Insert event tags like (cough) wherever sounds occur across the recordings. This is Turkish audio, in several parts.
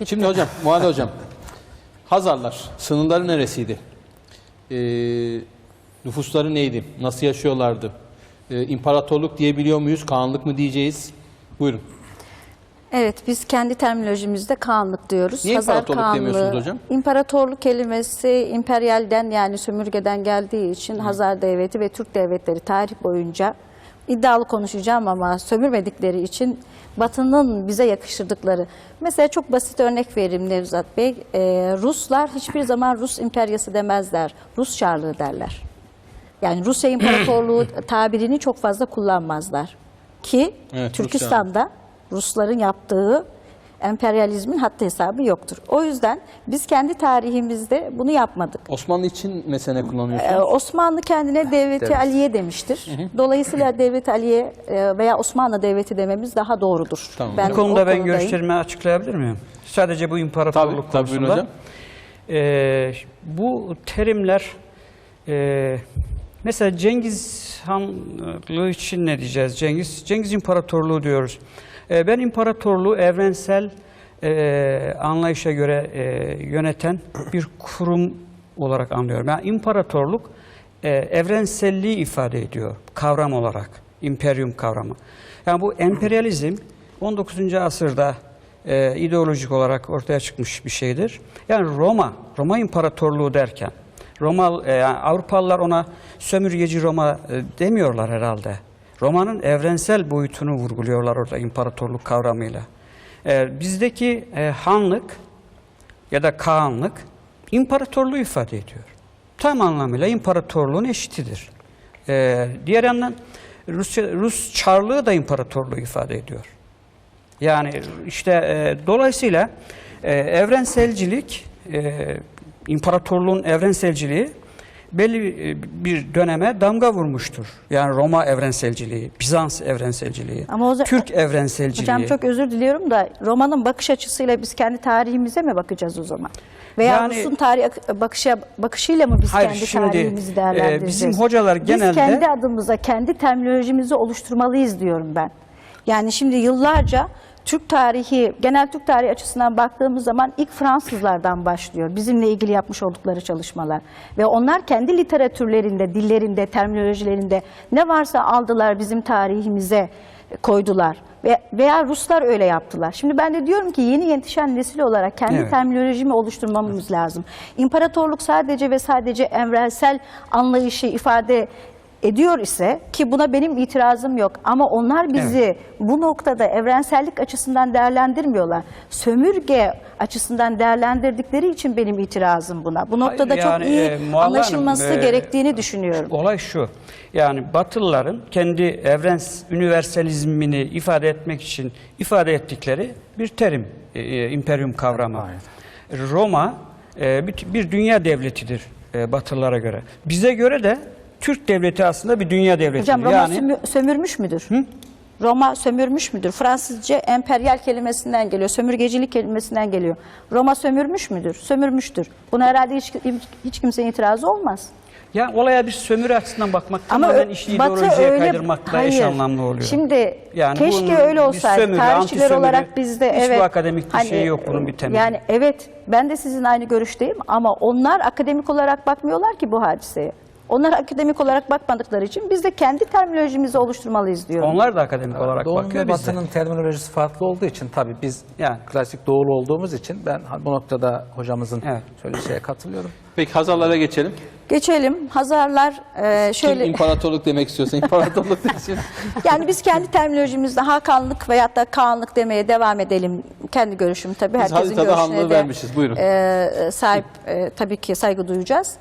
bitti. Şimdi hocam, Muhalli hocam. Hazarlar sınırları neresiydi? Ee, nüfusları neydi? Nasıl yaşıyorlardı? Ee, imparatorluk diyebiliyor muyuz? Kağanlık mı diyeceğiz? Buyurun. Evet, biz kendi terminolojimizde Kağanlık diyoruz. Niye Hazar imparatorluk Kağanlığı- demiyorsunuz hocam? İmparatorluk kelimesi imperyalden yani sömürgeden geldiği için Hazar Devleti ve Türk devletleri tarih boyunca iddialı konuşacağım ama sömürmedikleri için Batı'nın bize yakıştırdıkları. Mesela çok basit örnek vereyim Nevzat Bey. Ee, Ruslar hiçbir zaman Rus imperyası demezler. Rus Çarlığı derler. Yani Rusya İmparatorluğu (clears throat) tabirini çok fazla kullanmazlar. Ki Evet, Türkistan'da Rusların yaptığı emperyalizmin hatta hesabı yoktur. O yüzden biz kendi tarihimizde bunu yapmadık. Osmanlı için mesela Ee, kullanıyorsunuz. Osmanlı kendine Devleti Evet. Aliye demiştir. Dolayısıyla Devleti Aliye e, veya Osmanlı Devleti dememiz daha doğrudur. Tamam. Ben Bu konuda ben görüşlerimi açıklayabilir miyim? Sadece bu imparatorluk Tabii, tabii, konusunda. hocam. Ee, bu terimler e, mesela Cengiz Hanlığı için ne diyeceğiz? Cengiz Cengiz İmparatorluğu diyoruz. Ee, ben imparatorluğu evrensel e, anlayışa göre e, yöneten bir kurum olarak anlıyorum. Yani imparatorluk e, evrenselliği ifade ediyor kavram olarak. İmperyum kavramı. Yani bu emperyalizm 19. asırda ideolojik olarak ortaya çıkmış bir şeydir. Yani Roma, Roma İmparatorluğu derken, Roma, yani Avrupalılar ona sömürgeci Roma demiyorlar herhalde. Roma'nın evrensel boyutunu vurguluyorlar orada imparatorluk kavramıyla. E, bizdeki e, hanlık ya da kağanlık imparatorluğu ifade ediyor. Tam anlamıyla imparatorluğun eşitidir. E, diğer yandan Rusya, Rus Çarlığı da imparatorluğu ifade ediyor. Yani işte e, dolayısıyla e, evrenselcilik, e, imparatorluğun evrenselciliği belli e, bir döneme damga vurmuştur. Yani Roma evrenselciliği, Bizans evrenselciliği, Ama o Türk evrenselciliği. Hocam çok özür diliyorum da Roma'nın bakış açısıyla biz kendi tarihimize mi bakacağız o zaman? Veya Yani- Rus'un tarih bakışa, bakışıyla mı biz Hayır, kendi şimdi, tarihimizi e, değerlendireceğiz? bizim hocalar genelde- Biz kendi adımıza, kendi terminolojimizi oluşturmalıyız diyorum ben. Yani şimdi yıllarca Türk tarihi, genel Türk tarihi açısından baktığımız zaman ilk Fransızlardan başlıyor. Bizimle ilgili yapmış oldukları çalışmalar. Ve onlar kendi literatürlerinde, dillerinde, terminolojilerinde ne varsa aldılar bizim tarihimize koydular. Ve, veya Ruslar öyle yaptılar. Şimdi ben de diyorum ki yeni yetişen nesil olarak kendi Evet. terminolojimi oluşturmamız lazım. İmparatorluk sadece ve sadece evrensel anlayışı ifade ediyor ise ki buna benim itirazım yok ama onlar bizi bu noktada evrensellik açısından değerlendirmiyorlar. Sömürge açısından değerlendirdikleri için benim itirazım buna. Bu noktada yani, çok iyi e, Mualla Hanım, anlaşılması e, gerektiğini düşünüyorum. Olay şu. Yani Batılıların kendi evrens üniversalizmini ifade etmek için ifade ettikleri bir terim, e, e, imperium kavramı. Roma e, bir, bir dünya devletidir e, Batılılara göre. Bize göre de Türk devleti aslında bir dünya devletidir. Hocam Roma yani sömü- sömürmüş müdür? Roma sömürmüş müdür? Fransızca emperyal kelimesinden geliyor, sömürgecilik kelimesinden geliyor. Roma sömürmüş müdür? Sömürmüştür. Buna herhalde hiç, hiç kimsenin itirazı olmaz. ya olaya bir sömürü açısından bakmak Ama tamamen işi Batı ideolojiye öyle- kaydırmakla eş Hayır. anlamlı oluyor. Şimdi Yani keşke öyle olsaydı. sömürü, Tarihçiler olarak bizde hiç evet. akademik bir şey yok bunun bir temeli. Yani evet ben de sizin aynı görüşteyim ama onlar akademik olarak bakmıyorlar ki bu hadiseye. Onlar akademik olarak bakmadıkları için biz de kendi terminolojimizi oluşturmalıyız diyorum. Onlar da akademik olarak Doğu'nun bakıyor ve biz de. Batı'nın terminolojisi farklı olduğu için tabii biz Yani. klasik doğulu olduğumuz için ben bu noktada hocamızın Evet. söylediği şeye katılıyorum. Peki Hazarlara geçelim. Geçelim. Hazarlar e, şöyle Kim imparatorluk demek istiyorsa imparatorluk (laughs) desin. yani biz kendi terminolojimizde Hakanlık veyahut da Kağanlık demeye devam edelim. Kendi görüşüm tabii. Biz Herkesin görüşüne de vermişiz, buyurun. e, sahip e, tabii ki saygı duyacağız.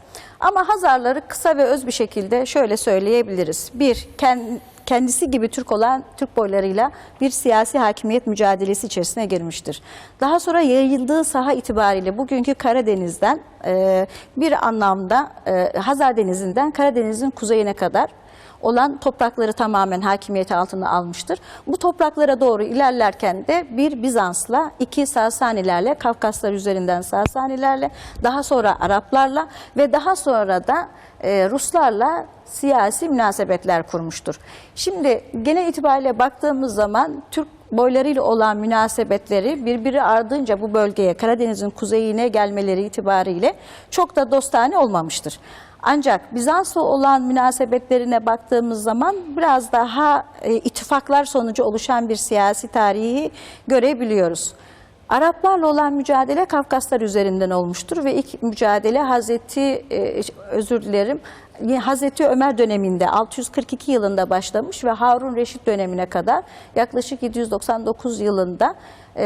Ama Hazarları kısa ve öz bir şekilde şöyle söyleyebiliriz. Bir, kend- kendisi gibi Türk olan Türk boylarıyla bir siyasi hakimiyet mücadelesi içerisine girmiştir. Daha sonra yayıldığı saha itibariyle bugünkü Karadeniz'den e, bir anlamda e, Hazar Denizi'nden Karadeniz'in kuzeyine kadar olan toprakları tamamen hakimiyeti altına almıştır. Bu topraklara doğru ilerlerken de bir Bizans'la, iki Sasanilerle, Kafkaslar üzerinden Sasanilerle, daha sonra Araplarla ve daha sonra da e, Ruslarla siyasi münasebetler kurmuştur. Şimdi genel itibariyle baktığımız zaman Türk boylarıyla olan münasebetleri birbiri ardınca bu bölgeye Karadeniz'in kuzeyine gelmeleri itibariyle çok da dostane olmamıştır. Ancak Bizans'la olan münasebetlerine baktığımız zaman biraz daha e, ittifaklar sonucu oluşan bir siyasi tarihi görebiliyoruz. Araplarla olan mücadele Kafkaslar üzerinden olmuştur ve ilk mücadele Hazreti e, özür dilerim Hazreti Ömer döneminde 642 yılında başlamış ve Harun Reşit dönemine kadar yaklaşık 799 yılında e,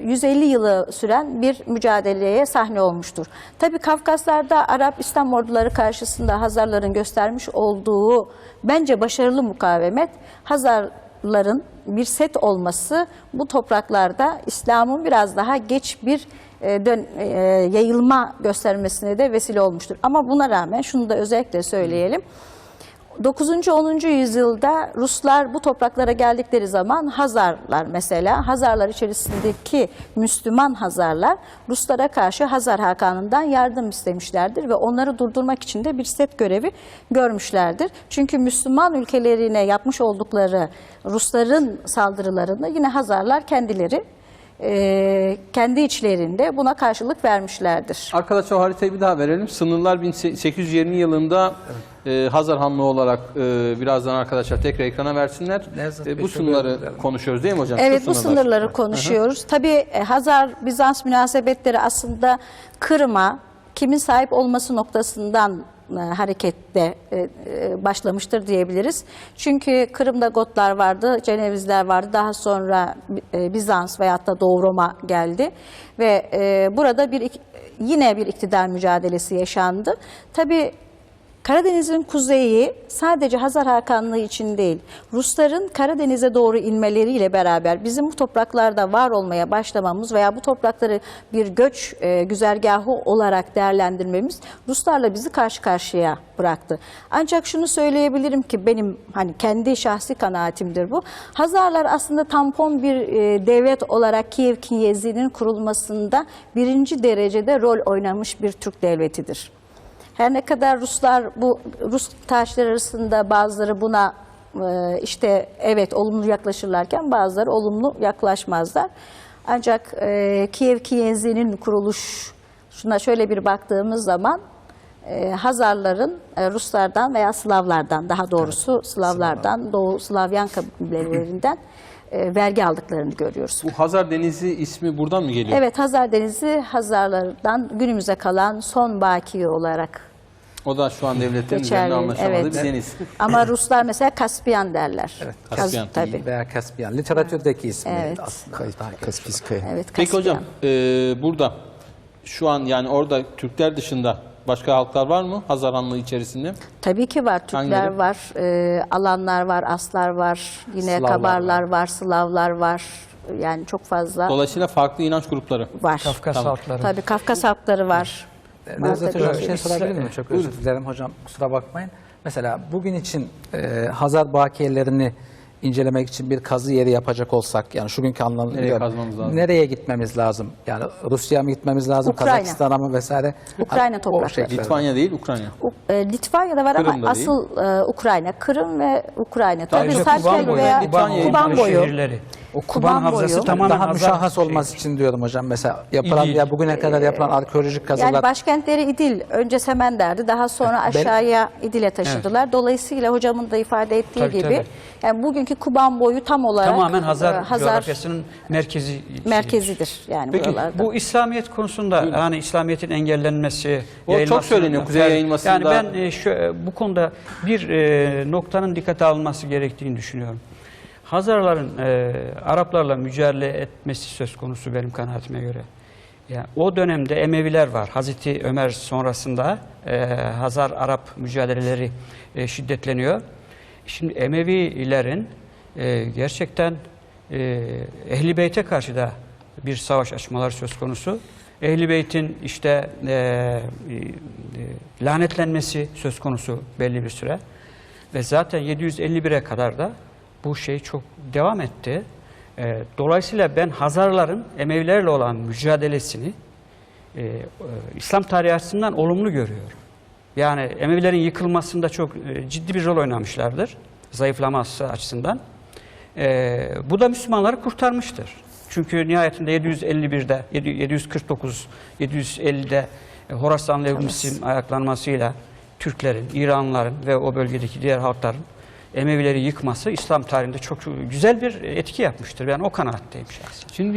150 yılı süren bir mücadeleye sahne olmuştur. Tabi Kafkaslar'da Arap İslam orduları karşısında Hazarların göstermiş olduğu bence başarılı mukavemet Hazarların bir set olması bu topraklarda İslam'ın biraz daha geç bir e, dön, e, yayılma göstermesine de vesile olmuştur. Ama buna rağmen şunu da özellikle söyleyelim. 9. 10. yüzyılda Ruslar bu topraklara geldikleri zaman Hazarlar mesela Hazarlar içerisindeki Müslüman Hazarlar Ruslara karşı Hazar Hakan'ından yardım istemişlerdir ve onları durdurmak için de bir set görevi görmüşlerdir. Çünkü Müslüman ülkelerine yapmış oldukları Rusların saldırılarını yine Hazarlar kendileri e, kendi içlerinde buna karşılık vermişlerdir. Arkadaşlar o haritayı bir daha verelim. Sınırlar 1820 yılında e, Hazar Hanlığı olarak e, birazdan arkadaşlar tekrar ekrana versinler. E, bu sınırları konuşuyoruz değil mi hocam? Evet Şu bu sınırlar. sınırları konuşuyoruz. Tabii e, Hazar-Bizans münasebetleri aslında Kırım'a kimin sahip olması noktasından e, hareketle e, e, başlamıştır diyebiliriz. Çünkü Kırım'da Gotlar vardı, Cenevizler vardı. Daha sonra Bizans veyahut da Doğu Roma geldi ve burada bir yine bir iktidar mücadelesi yaşandı. Tabii Karadeniz'in kuzeyi sadece Hazar Hakanlığı için değil, Rusların Karadeniz'e doğru inmeleriyle beraber bizim bu topraklarda var olmaya başlamamız veya bu toprakları bir göç e, güzergahı olarak değerlendirmemiz Ruslarla bizi karşı karşıya bıraktı. Ancak şunu söyleyebilirim ki benim hani kendi şahsi kanaatimdir bu. Hazarlar aslında tampon bir e, devlet olarak Kiev Kinyezli'nin kurulmasında birinci derecede rol oynamış bir Türk devletidir. Her ne kadar Ruslar bu Rus tarihçiler arasında bazıları buna e, işte evet olumlu yaklaşırlarken bazıları olumlu yaklaşmazlar. Ancak e, Kiev Kiyezi'nin kuruluş şuna şöyle bir baktığımız zaman e, Hazarların e, Ruslardan veya Slavlardan daha doğrusu Slavlardan, Doğu Slavyan kabilelerinden e, vergi aldıklarını görüyoruz. Bu Hazar Denizi ismi buradan mı geliyor? Evet Hazar Denizi Hazarlardan günümüze kalan son baki olarak O da şu an devletin üzerine geçerli. anlaşamadığı Evet. bir deniz. (laughs) Ama Ruslar mesela Kaspiyan derler. Evet, Kaspiyan. tabii. Veya Kaspiyan. Literatürdeki ismi Evet. aslında. Kaspiskaya. Evet, Peki Kaspiyan. hocam e, burada şu an yani orada Türkler dışında başka halklar var mı Hazar Hanlığı içerisinde? Tabii ki var. Türkler Hangileri? var, e, Alanlar var, Aslar var, yine Slavlar Kabarlar var. Slavlar var. Yani çok fazla Dolayısıyla farklı inanç grupları. var. Kafkas Tamam. halkları. Tabii Kafkas halkları var. Nevzat Hocam bir şey sorabilir miyim? Çok özür dilerim hocam kusura bakmayın. Mesela bugün için e, Hazar bakiyelerini incelemek için bir kazı yeri yapacak olsak yani şu günkü anlamda Nereye kazmamız lazım? Nereye gitmemiz lazım? Yani Rusya'ya mı gitmemiz lazım? Ukrayna. Kazakistan'a mı vesaire? Ukrayna toprakları. şekilde. Litvanya değil Ukrayna. U- e, Litvanya'da var Kırım'da ama değil. asıl e, Ukrayna, Kırım ve Ukrayna. Tabii Ayrıca Sarkel veya Kuban boyu. şehirleri. O Kuban, Kuban havzası tamamen Daha Hazar müşahhas şey. olması için diyorum hocam. Mesela yapılan İdil. ya bugüne kadar yapılan arkeolojik kazılar Yani başkentleri İdil, önce Semender'di, daha sonra aşağıya İdil'e taşıdılar. Dolayısıyla hocamın da ifade ettiği Tabii, gibi tabii. yani bugünkü Kuban boyu tam olarak Tamamen Hazar, e, Hazar coğrafyasının merkezi. merkezidir yani Peki buralarda. bu İslamiyet konusunda hani İslamiyet'in engellenmesi, O çok söyleniyor, kuzeye yayılmasında. Yani ben e, şu, e, bu konuda bir e, noktanın dikkate alınması gerektiğini düşünüyorum. Hazarların e, Araplarla mücadele etmesi söz konusu benim kanaatime göre. Yani o dönemde Emeviler var. Hazreti Ömer sonrasında e, Hazar Arap mücadeleleri e, şiddetleniyor. Şimdi Emevilerin e, gerçekten e, Ehli Beyt'e karşı da bir savaş açmaları söz konusu. Ehli Beyt'in işte e, e, lanetlenmesi söz konusu belli bir süre. Ve zaten 751'e kadar da bu şey çok devam etti. E, dolayısıyla ben Hazarların Emevilerle olan mücadelesini e, e, İslam tarihi açısından olumlu görüyorum. Yani Emevilerin yıkılmasında çok e, ciddi bir rol oynamışlardır. Zayıflaması açısından. Ee, bu da Müslümanları kurtarmıştır. Çünkü nihayetinde 751'de, 749, 750'de e, Horasan ve Müslim ayaklanmasıyla Türklerin, İranlıların ve o bölgedeki diğer halkların Emevileri yıkması İslam tarihinde çok güzel bir etki yapmıştır. Ben o kanaatteyim şahsen. Şimdi